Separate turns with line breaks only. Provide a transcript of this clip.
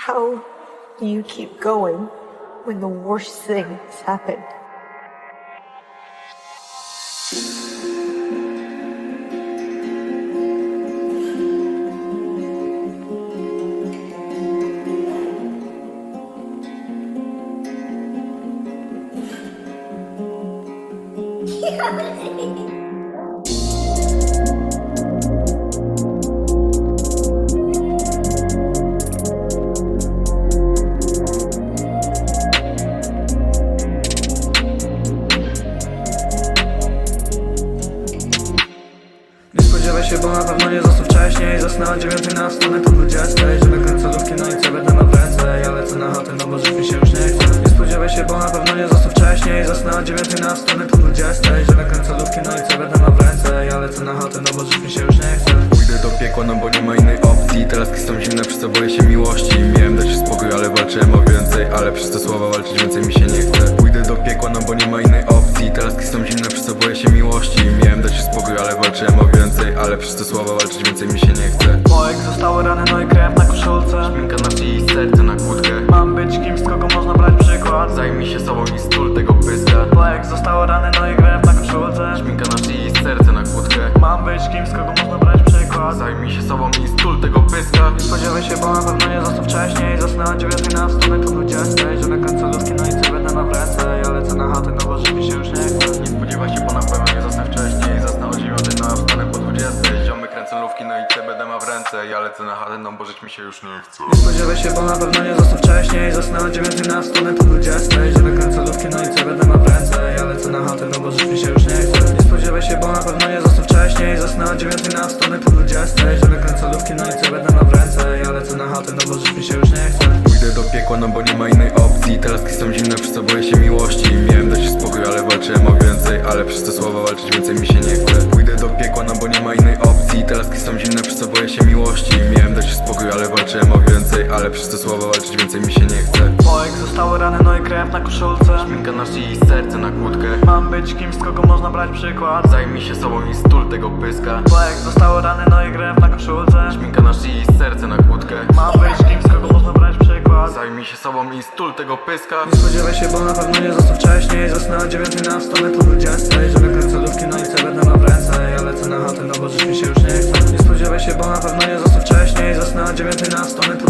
How do you keep going when the worst things happen?
Nie się, bo na pewno nie został wcześniej. Zasnęła dziewiątej na stronę po dwudziestej Żeby kręcalówki, no i co będę ma w ręce Ja lecę na chatę, no bo żyć mi się już nie chce Nie spodziewaj się, bo na pewno nie został wcześniej. Zasnęła dziewiątej na stronę po dwudziestej Żeby kręcalówki, no i co będę ma w ręce Ja lecę na chatę, no bo żyć mi się już nie chce
Pójdę do piekła, no bo nie ma innej opcji. Te laski są zimne, przez co boję się miłości. Miałem dać spokój, ale walczyłem o więcej. Ale przez te słowa walczyć więcej mi się nie chce. Pójdę do piekła, no bo nie ma innej opcji. Te laski są zimne, przez co boję się miłości. Miałem dać spokój, ale walczyłem o więcej Ale przez te słowa walczyć więcej mi się nie chce.
Moek zostały rany, no i krew na koszulce.
Szminka na szyi i serce na kłódkę.
Mam być kimś, z kogo można brać przykład.
Zajmij się sobą i stul tego pyska.
Moek zostały rany, no i krew na koszulce w ręce Ja lecę na chatę, no bo żyć mi się już nie chce.
Nie spodziewaj się, bo na pewno nie został wcześniej.
Zasnęła dziewiątej na stronę po dwudziestej Żeby kręcalówki, no i co będę ma w ręce. Ja lecę na chatę, no bo żyć mi się już nie chce. Nie spodziewaj się, bo na pewno nie został wcześniej. Zasnęła dziewiątej na stronę po dwudziestej Żeby kręcalówki, no i co będę ma w ręce. Ja lecę na chatę, no bo żyć mi się już nie chce.
Pójdę do piekła, no bo nie ma innej opcji. Te laski są zimne, przez co boję się miłości. Miałem dać spokój, ale walczyłem o więcej Ale przez te słowa walczyć więcej mi się nie chce Te laski są zimne, przez co boję się miłości. Miałem dać spokój, ale walczyłem o więcej. Ale przez te słowa walczyć więcej mi się nie chce.
Moek zostały rany, no i krew na koszulce.
Szminka na szyi i serce na kłódkę.
Mam być kimś, z kogo można brać przykład.
Zajmij się sobą i stul tego pyska.
Moek zostały rany, no i krew na koszulce.
Szminka na szyi i serce na kłódkę.
Mam być kimś, z kogo można brać przykład.
Zajmij się sobą i stul tego pyska.
Nie spodziewaj się, bo na pewno nie został wcześniej. Zasnęła dziewiątej na stronę po dwudziestej Żeby kręcalówki, no i co będę ma w ręce Ja lecę na chatę, no bo mi się już się, bo na pewno nie został wcześniej dziewiątej na stronę po dwudziestej